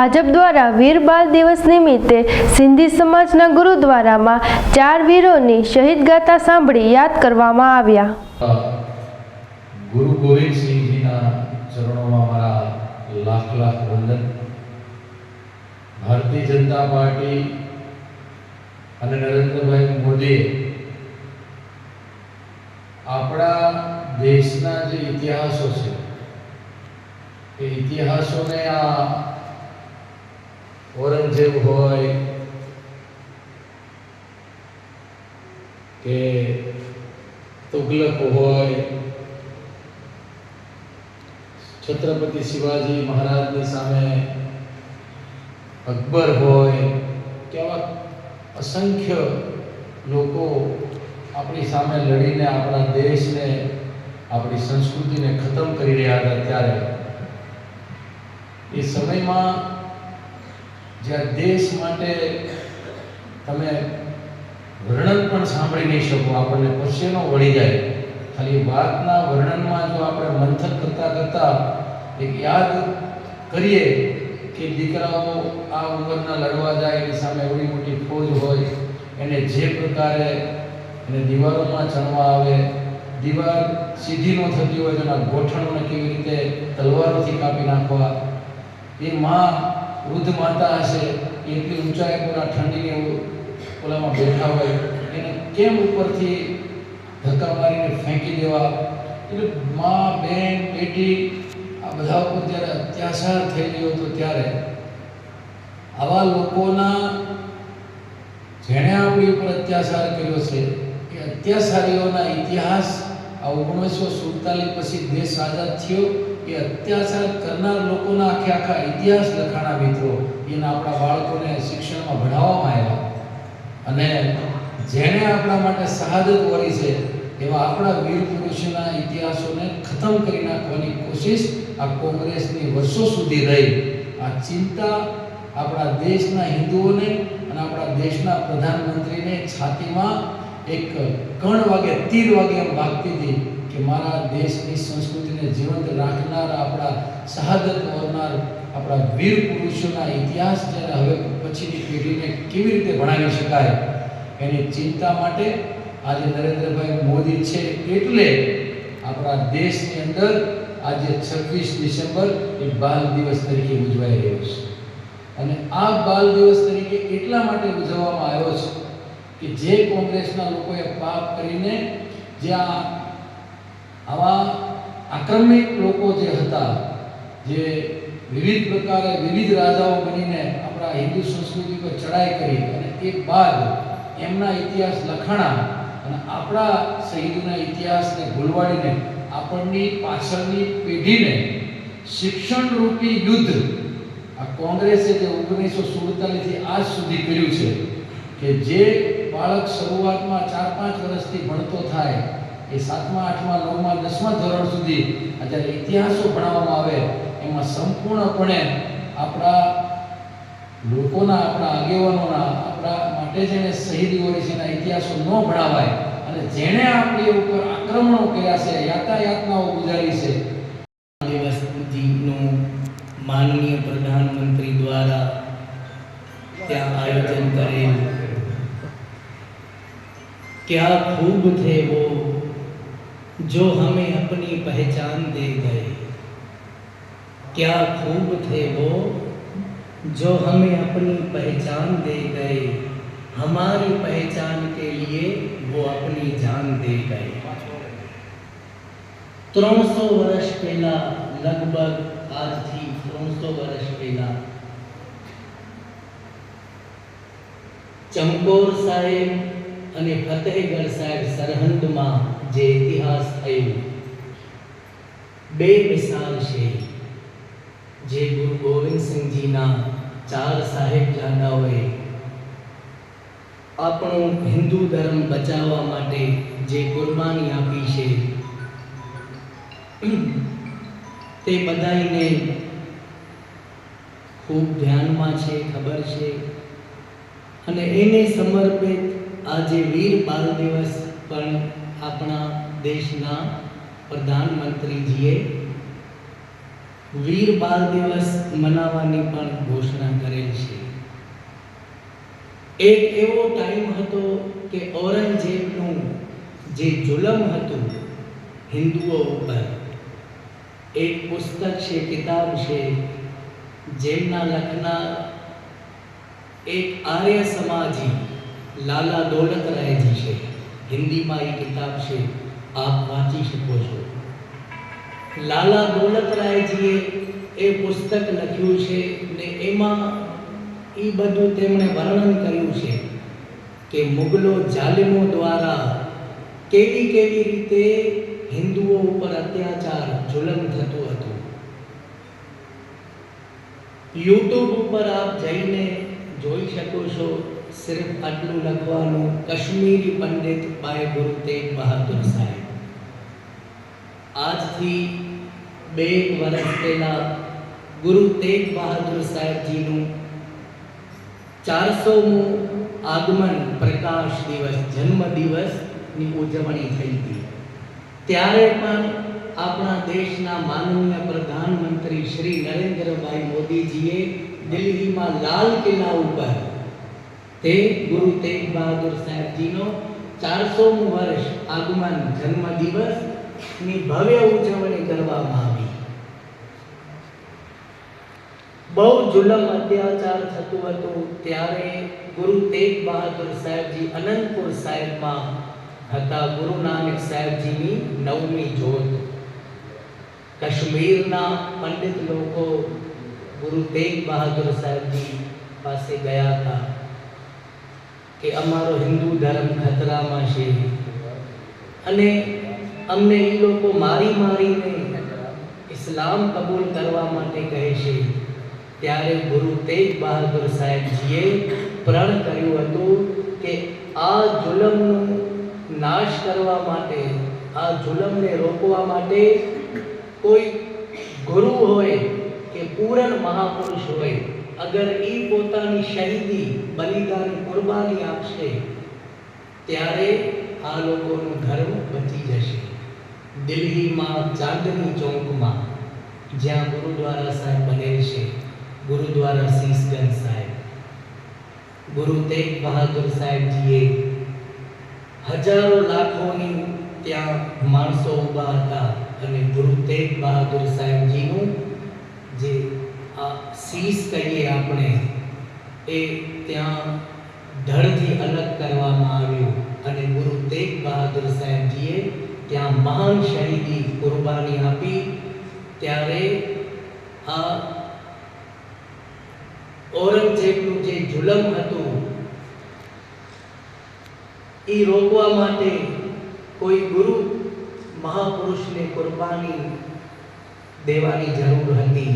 ભાજપ દ્વારા વીર બાલ દિવસ નિમિત્તે સિંધી સમાજના ગુરુદ્વારામાં ચાર વીરોની શહીદ ગાથા સાંભળી યાદ કરવામાં આવ્યા. ગુરુ ગોવિંદસિંહજીના ચરણોમાં મારા લાખ લાખ વંદન. ભારતીય જનતા પાર્ટી અને નરેન્દ્રભાઈ મોદીએ આપણા દેશના જે ઇતિહાસો છે, એ ઇતિહાસોને આ ઔરંગઝેબ હોય કે તુગલક હોય, છત્રપતિ શિવાજી મહારાજની સામે અકબર હોય, કે આવા અસંખ્ય લોકો આપણી સામે લડીને આપણા દેશને, આપણી સંસ્કૃતિને ખતમ કરી રહ્યા હતા ત્યારે. એ સમયમાં જ્યાં દેશ માટે તમે વર્ણન પણ સાંભળી નહીં શકો, આપણને પશ્ચિમો વળી જાય. ખાલી વાતના વર્ણનમાં જો આપણે મંથન કરતા કરતા એક યાદ કરીએ કે દીકરાઓ આ ઉંમરના લડવા જાય, એની સામે એવડી મોટી ફોજ હોય, એને જે પ્રકારે એને દિવાલોમાં ચણવા આવે, દીવાલ સીધી ન થતી હોય તો એના ગોઠણોને કેવી રીતે તલવારોથી કાપી નાખવા, એ માં વૃદ્ધ માતા હશે, એટલી ઊંચાઈ પર આ ઠંડીની ઓલામાં બેઠા હોય, એને કેમ ઉપરથી ધક્કા મારીને ફેંકી દેવા? એટલે મા, બેન, બેટી, આ બધા ઉપર જ્યારે અત્યાચાર થઈ ગયો હતો ત્યારે, આવા લોકોના જેણે આપણી ઉપર અત્યાચાર કર્યો છે કે અત્યાચારીઓના ઇતિહાસ આ ઓગણીસો સુડતાલીસ પછી દેશ આઝાદ થયો. એ અત્યાચાર કરનાર લોકોના આખે આખા ઇતિહાસ લખાણા મિત્રો, એના આપણા બાળકોને શિક્ષણમાં ભણાવવામાં આવ્યા. અને જેણે આપણા માટે શહાદત વરી છે, એવા આપણા વીર પુરુષોના ઇતિહાસોને ખતમ કરી નાખવાની કોશિશ આ કોંગ્રેસની વર્ષો સુધી રહી. આ ચિંતા આપણા દેશના હિન્દુઓને અને આપણા દેશના પ્રધાનમંત્રીને છાતીમાં એક કણ વાગે તીર વાગે એમ વાગતી હતી. કે મારા દેશની સંસ્કૃતિને જીવંત રાખનાર આપણા શહાદત વરનાર આપણા વીર પુરુષોના ઇતિહાસ જ્યારે હવે પછીની પેઢીને કેવી રીતે ભણાવી શકાય એની ચિંતા માટે આજે નરેન્દ્રભાઈ મોદી છે એટલે આપણા દેશની અંદર આજે છવ્વીસ ડિસેમ્બર એ બાલ દિવસ તરીકે ઉજવાઈ રહ્યો છે. અને આ બાલ દિવસ તરીકે એટલા માટે ઉજવવામાં આવ્યો છે કે જે કોંગ્રેસના લોકોએ પાપ કરીને જ્યાં આવા આક્રમિક લોકો જે હતા, જે વિવિધ પ્રકારે વિવિધ રાજાઓ બનીને આપણા હિન્દુ સંસ્કૃતિ પર ચડાઈ કરી અને એ બાદ એમના ઇતિહાસ લખાણા અને આપણા શહીદોના ઇતિહાસને ભૂલવાડીને આપણની પાછળની પેઢીને શિક્ષણ રૂપી યુદ્ધ આ કોંગ્રેસે જે ઓગણીસો સુડતાલીસથી આજ સુધી કર્યું છે કે જે બાળક શરૂઆતમાં ચાર પાંચ વર્ષથી ભણતો થાય એ સાતમા, આઠમા, નવમા, દસમા ધોરણ સુધી અત્યારે ઇતિહાસો ભણાવવામાં આવે, એમાં સંપૂર્ણપણે આપણા લોકોના, આપણા આગેવાનોના, આપણા માટે જેણે છે એના ઇતિહાસો ન ભણાવાય અને જેણે આપણી ઉપર આક્રમણો કર્યા છે, યાતાયાતનાઓ ગુજારી છે. દિવસનું માનનીય પ્રધાનમંત્રી દ્વારા ત્યાં આયોજન કરેલ. ક્યાં ખૂબ थे जो हमें अपनी पहचान दे गए क्या खूब थे वो जो हमें अपनी पहचान दे गए हमारी पहचान के लिए वो अपनी जान दे गए ત્રણસો વર્ષ પહેલા લગભગ આજથી ત્રણસો વર્ષ પહેલા ચંકોર સાહેબ અને ફતેહગઢ સાહેબ સરહદમાં જે ઇતિહાસ થયો. બે મિસાલ છે જે ગુરુ ગોવિંદસિંહજીના ચાર સાહેબજાદાઓએ આપણો હિન્દુ ધર્મ બચાવવા માટે જે કુરબાની આપી છે. તે બધાને ખૂબ ધ્યાનમાં છે, ખબર છે. અને એને સમર્પિત આજે વીર બાલ દિવસ પણ આપણા દેશના પ્રધાનમંત્રીજીએ વીર બાળ દિવસ મનાવવાની પણ ઘોષણા કરેલ છે. એક એવો ટાઈમ હતો કે ઔરંગઝેબનું જે જુલમ હતું હિન્દુઓ ઉપર એક પુસ્તક છે, કિતાબ છે, જેમના લખનાર એક આર્ય સમાજી લાલા દોલતરાયજી છે. હિન્દીમાં એ કિતાબ છે, આપ વાંચી શકો છો. લાલા દોલતરાયજીએ એ પુસ્તક લખ્યું છે ને એમાં એ બધું તેમણે વર્ણન કર્યું છે કે મુગલો જાલિમો દ્વારા કેવી કેવી રીતે હિન્દુઓ ઉપર અત્યાચાર જુલમ થતું હતું. યુટ્યુબ ઉપર આપ જઈને જોઈ શકો છો સિર્ફ આટલું લખવાનું કશ્મીરી પંડિત બાય ગુરુ તેગ બહાદુર સાહેબ આજથી બે વર્ષ પહેલા ગુરુ તેગ બહાદુર સાહેબજીનું ચારસોમું આગમન પ્રકાશ દિવસ જન્મ દિવસની ઉજવણી થઈ હતી। ત્યારે પણ આપણા દેશના માનનીય પ્રધાનમંત્રી શ્રી નરેન્દ્રભાઈ મોદીજીએ દિલ્હીમાં લાલ કિલ્લા ઉપર તે ગુરુ તેગ બહાદુર સાહેબજીનો ચારસોમું વર્ષ આગમન જન્મ દિવસની ભવ્ય ઉજવણી કરવામાં આવી. બહુ જુલમ અત્યાચાર થતું હતું ત્યારે ગુરુ તેગ બહાદુર સાહેબજી અનંતપુર સાહેબમાં હતા. ગુરુ નાનક સાહેબજીની નવમી જોત કાશ્મીરના પંડિત લોકો ગુરુ તેગ બહાદુર સાહેબજી પાસે ગયા હતા. કે અમારો હિન્દુ ધર્મ ખતરામાં છે. અને અમને એ લોકો મારી મારીને ઇસ્લામ કબૂલ કરવા માટે કહે છે. ત્યારે ગુરુ તેજ બહાદુર સાહેબજીએ પ્રણ કર્યું હતું કે આ જુલમનું નાશ કરવા માટે, આ જુલમને રોકવા માટે કોઈ ગુરુ હોય કે પૂરણ મહાપુરુષ હોય અગર એ પોતાની શહીદી બલિદાન કુરબાની આપશે, ત્યારે આ લોકોનું ધર્મ બચી જશે. દિલ્હીમાં ચાંદની ચોકમાં, જ્યાં ગુરુદ્વારા સાહેબ બનેલ છે, ગુરુદ્વારા શીશગંજ સાહેબ. ગુરુ તેગ બહાદુર સાહેબજીએ હજારો લાખોની ત્યાં માણસો ઊભા હતા અને ગુરુ તેગ બહાદુર સાહેબજીનું જે આ શીશ કહીએ આપણે, એ ત્યાં ધડથી અલગ કરવામાં આવ્યું અને ગુરુ તેગ બહાદુર સાહેબજીએ ત્યાં મહાન શહીદી કુરબાની આપી. ત્યારે આ ઔરંગઝેબનું જે જુલમ હતું એ રોકવા માટે કોઈ ગુરુ મહાપુરુષને કુરબાની દેવાની જરૂર હતી.